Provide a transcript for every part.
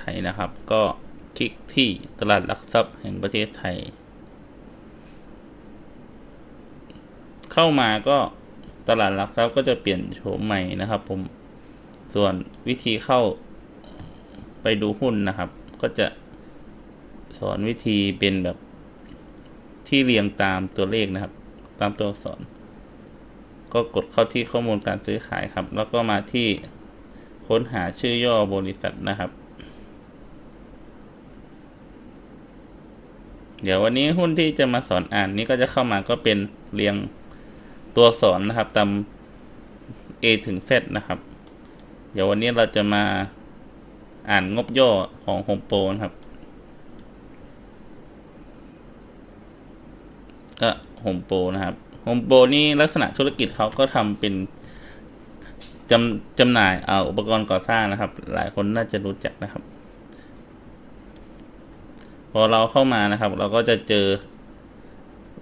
ไทยนะครับ ก็คลิกที่ตลาดหลักทรัพย์แห่งประเทศไทย เข้ามาก็ตลาดหลักทรัพย์ก็จะเปลี่ยนโฉมใหม่นะครับผมส่วนวิธีเข้าไปดูหุ้นนะครับ ก็จะสอนวิธีเป็นแบบที่เรียงตามตัวเลขนะครับ ตามตัวอักษร ก็กดเข้าที่ข้อมูลการซื้อขายครับ แล้วก็มาที่ค้นหาชื่อย่อบริษัทนะครับ เดี๋ยววันนี้หุ้นที่จะมาสอนอ่านนี้ก็จะเข้ามาก็เป็นเรียงตัวสอักษรนะครับตาม A ถึง Z นะครับ เดี๋ยววันนี้เราจะมาอ่านงบย่อของโฮมโปรนะครับ ก็โฮมโปรนะครับโฮมโปรนี่ลักษณะธุรกิจเขาก็ทำเป็นจำจำหน่ายเอาอุปกรณ์ก่อสร้างนะครับ หลายคนน่าจะรู้จักนะครับ พอเราเข้ามานะครับ เราก็จะเจอ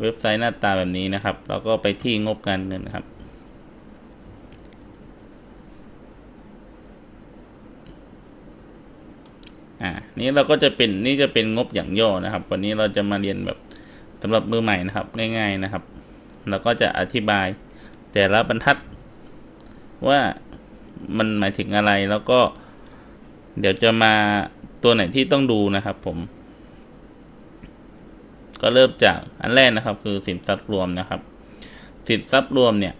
เว็บไซต์หน้าตาแบบนี้นะครับ เราก็ไปที่งบการเงินนะครับ อ่า นี้เราก็จะเป็นนี่จะเป็นงบอย่างย่อนะครับ วันนี้เราจะมาเรียนแบบสำหรับมือใหม่นะครับ ง่าย ๆนะครับ เราก็จะอธิบายแต่ละบรรทัดว่ามันหมายถึงอะไรแล้วก็ เดี๋ยวจะมาตัวไหนที่ต้องดูนะครับผม ก็เริ่มจากอันแรกนะครับ คือสินทรัพย์รวมนะครับ สินทรัพย์รวมเนี่ย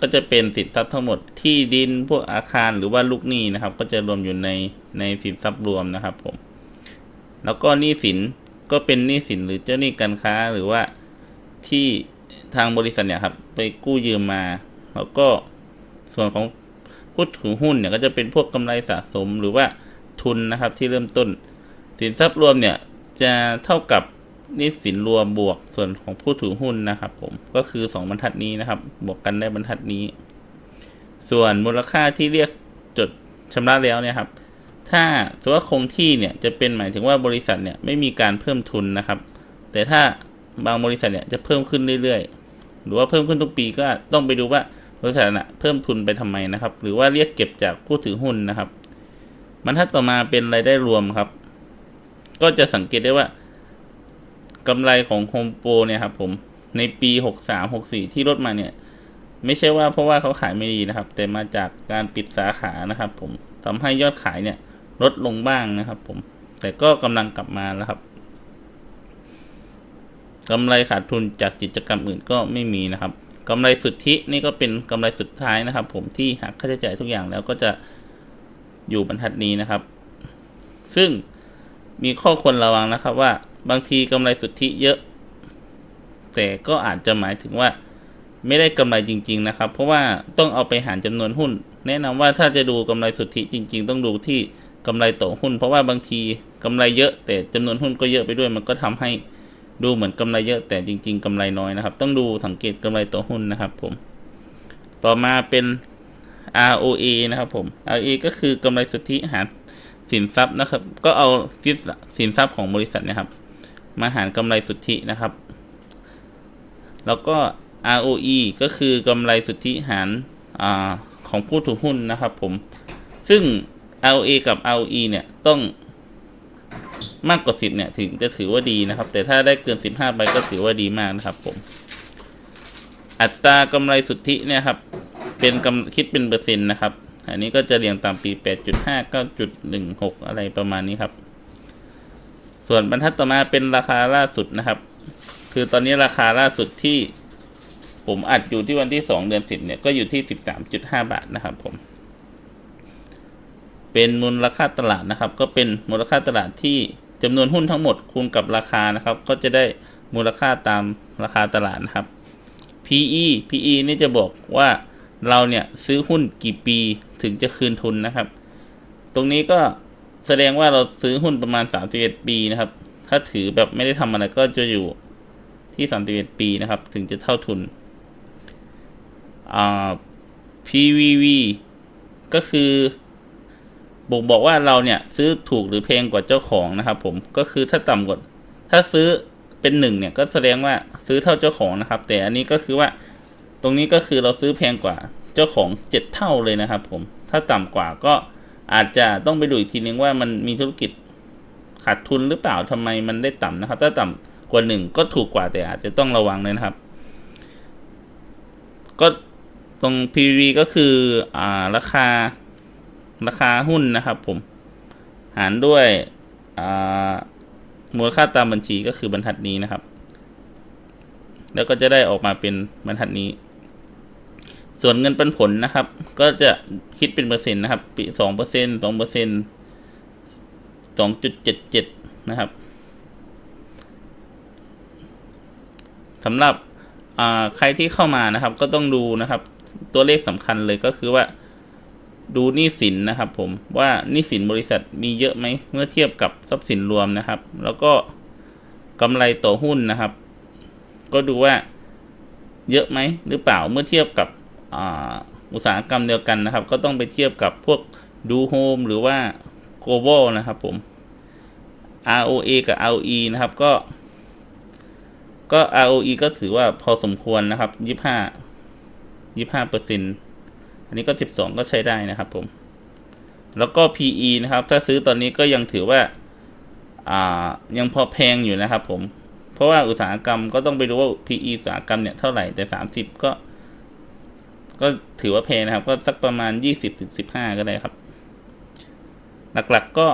ก็จะเป็นสินทรัพย์ทั้งหมดที่ดินพวกอาคารหรือว่าลูกหนี้นะครับ ก็จะรวมอยู่ในในสินทรัพย์รวมนะครับผม แล้วก็หนี้สินก็เป็นหนี้สินหรือเจ้าหนี้การค้าหรือว่าที่ทางบริษัทเนี่ยครับ ไปกู้ยืมมา แล้วก็ส่วนของผู้ถือหุ้นเนี่ยก็จะเป็นพวกกำไรสะสมหรือว่าทุนนะครับที่เริ่มต้น สินทรัพย์รวมเนี่ยจะเท่ากับ นี้สินรวมบวกส่วนของผู้ถือหุ้นนะครับ ผมก็คือสองบรรทัดนี้นะครับ บวกกันได้บรรทัดนี้ ส่วนมูลค่าที่เรียกจดชำระแล้วเนี่ยครับ ถ้าสมมติว่าคงที่เนี่ยจะเป็นหมายถึงว่าบริษัทเนี่ยไม่มีการเพิ่มทุนนะครับ แต่ถ้าบางบริษัทเนี่ยจะเพิ่มขึ้นเรื่อยๆ หรือว่าเพิ่มขึ้นทุกปีก็ต้องไปดูว่าบริษัทน่ะเพิ่มทุนไปทำไมนะครับ หรือว่าเรียกเก็บจากผู้ถือหุ้นนะครับบรรทัดต่อมาเป็นรายได้รวมครับ ก็จะสังเกตได้ว่า กำไรของโฮมโปรเนี่ยครับผมในปีหกสามหกสี่ที่ลดมาเนี่ย ไม่ใช่ว่าเพราะว่าเขาขายไม่ดีนะครับ แต่มาจากการปิดสาขานะครับ ผมทำให้ยอดขายเนี่ยลดลงบ้างนะครับ ผม แต่ก็กำลังกลับมาแล้วครับกำไรขาดทุนจากกิจกรรมอื่นก็ไม่มีนะครับกำไรสุทธินี่ก็เป็นกำไรสุดท้ายนะครับ ผมที่หักค่าใช้จ่ายทุกอย่างแล้วก็จะอยู่บรรทัดนี้นะครับ ซึ่งมีข้อควรระวังนะครับว่า บางทีกำไรสุทธิเยอะ แต่ก็อาจจะหมายถึงว่าไม่ได้กำไรจริง ๆ นะครับ เพราะว่าต้องเอาไปหารจำนวนหุ้น แนะนำว่าถ้าจะดูกำไรสุทธิจริง ๆ ต้องดูที่กำไรต่อหุ้น เพราะว่าบางทีกำไรเยอะแต่จำนวนหุ้นก็เยอะไปด้วยมันก็ทำให้ดูเหมือนกำไรเยอะแต่จริง ๆกำไรน้อยนะครับ ต้องดูสังเกตกำไรต่อหุ้นนะครับ ผม ต่อมาเป็น ROA นะครับผม ROA ก็คือกำไรสุทธิหารสินทรัพย์นะครับ ก็เอาสินทรัพย์ของบริษัทนะครับ มาหารกำไรสุทธินะครับ แล้วก็ ROE ก็คือกำไรสุทธิหารอของผู้ถือหุ้นนะครับผม ซึ่ง ROA กับ ROE เนี่ยต้องมากกว่าสิบเนี่ย ถึงจะถือว่าดีนะครับ แต่ถ้าได้เกินสิบห้าไปก็ถือว่าดีมากนะครับผม อัตรากำไรสุทธิเนี่ยครับ เป็นกำคิดเป็นเปอร์เซ็นต์นะครับ อันนี้ก็จะเรียงตามปีแปดจุดห้าเก้าจุดหนึ่งหกอะไรประมาณนี้ครับ ส่วนบรรทัดต่อมาเป็นราคาล่าสุดนะครับ คือตอนนี้ราคาล่าสุดที่ผมอัดอยู่ที่วันที่สองเดือนสิบเนี่ยก็อยู่ที่สิบสามจุดห้าบาทนะครับผม เป็นมูลค่าตลาดนะครับ ก็เป็นมูลค่าตลาดที่จำนวนหุ้นทั้งหมดคูณกับราคานะครับ ก็จะได้มูลค่าตามราคาตลาดนะครับ PE PE นี่จะบอกว่าเราเนี่ยซื้อหุ้นกี่ปีถึงจะคืนทุนนะครับ ตรงนี้ก็ แสดงว่าเราซื้อหุ้นประมาณ31ปีนะครับ ถ้าถือแบบไม่ได้ทำอะไรก็จะอยู่ที่31ปีนะครับ ถึงจะเท่าทุนอ่า PVV ก็คือบอกบอกว่าเราเนี่ยซื้อถูกหรือแพงกว่าเจ้าของนะครับผมก็คือถ้าต่ำกว่าถ้าซื้อเป็นหนึ่งเนี่ยก็แสดงว่าซื้อเท่าเจ้าของนะครับ แต่อันนี้ก็คือว่าตรงนี้ก็คือเราซื้อแพงกว่าเจ้าของเจ็ดเท่าเลยนะครับ ผม ถ้าต่ำกว่าก็ อาจจะต้องไปดูอีกทีนึงว่ามันมีธุรกิจขาดทุนหรือเปล่าทำไมมันได้ต่ำนะครับ ถ้าต่ำกว่าหนึ่งก็ถูกกว่าแต่อาจจะต้องระวังเลยนะครับ ก็ตรง PV ก็คืออ่าราคาราคาหุ้นนะครับ ผม หารด้วยอ่ามูลค่าตามบัญชีก็คือบรรทัดนี้นะครับ แล้วก็จะได้ออกมาเป็นบรรทัดนี้ ส่วนเงินปันผลนะครับ ก็จะคิดเป็นเปอร์เซ็นต์นะครับปีสองเปอร์เซ็นต์สองเปอร์เซ็นต์สองจุดเจ็ดเจ็ดนะครับสำหรับใครที่เข้ามานะครับ ก็ต้องดูนะครับ ตัวเลขสำคัญเลยก็คือว่า ดูหนี้สินนะครับผมว่าหนี้สินบริษัทมีเยอะไหมเมื่อเทียบกับทรัพย์สินรวมนะครับ แล้วก็กำไรต่อหุ้นนะครับ ก็ดูว่าเยอะไหมหรือเปล่าเมื่อเทียบกับ อุตสาหกรรมเดียวกันนะครับ ก็ต้องไปเทียบกับพวกดูโฮมหรือว่า global นะครับผม ROA กับ ROE นะครับก็ ก็ ROE ก็ถือว่าพอสมควรนะครับยี่ห้ายี่ห้าเปอร์เซ็นต์อันนี้ก็สิบสองก็ใช้ได้นะครับผม แล้วก็ PE นะครับ ถ้าซื้อตอนนี้ก็ยังถือว่าอ่ายังพอแพงอยู่นะครับผม เพราะว่าอุตสาหกรรมก็ต้องไปดูว่า PE อุตสาหกรรมเนี่ยเท่าไหร่แต่สามสิบก็ ก็ถือว่าแพงนะครับ ก็สักประมาณยี่สิบถึงสิบห้าก็ได้ครับ หลักๆก็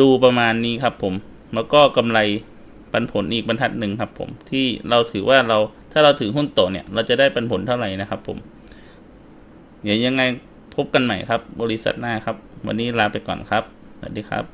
ดูประมาณนี้ครับผม แล้วก็กำไรปันผลอีกบรรทัดหนึ่งครับ ผม ที่เราถือว่าเราถ้าเราถือหุ้นโตเนี่ย เราจะได้ปันผลเท่าไหร่นะครับผมเดี๋ยวยังไงพบกันใหม่ครับ บริษัทหน้าครับ วันนี้ลาไปก่อนครับ สวัสดีครับ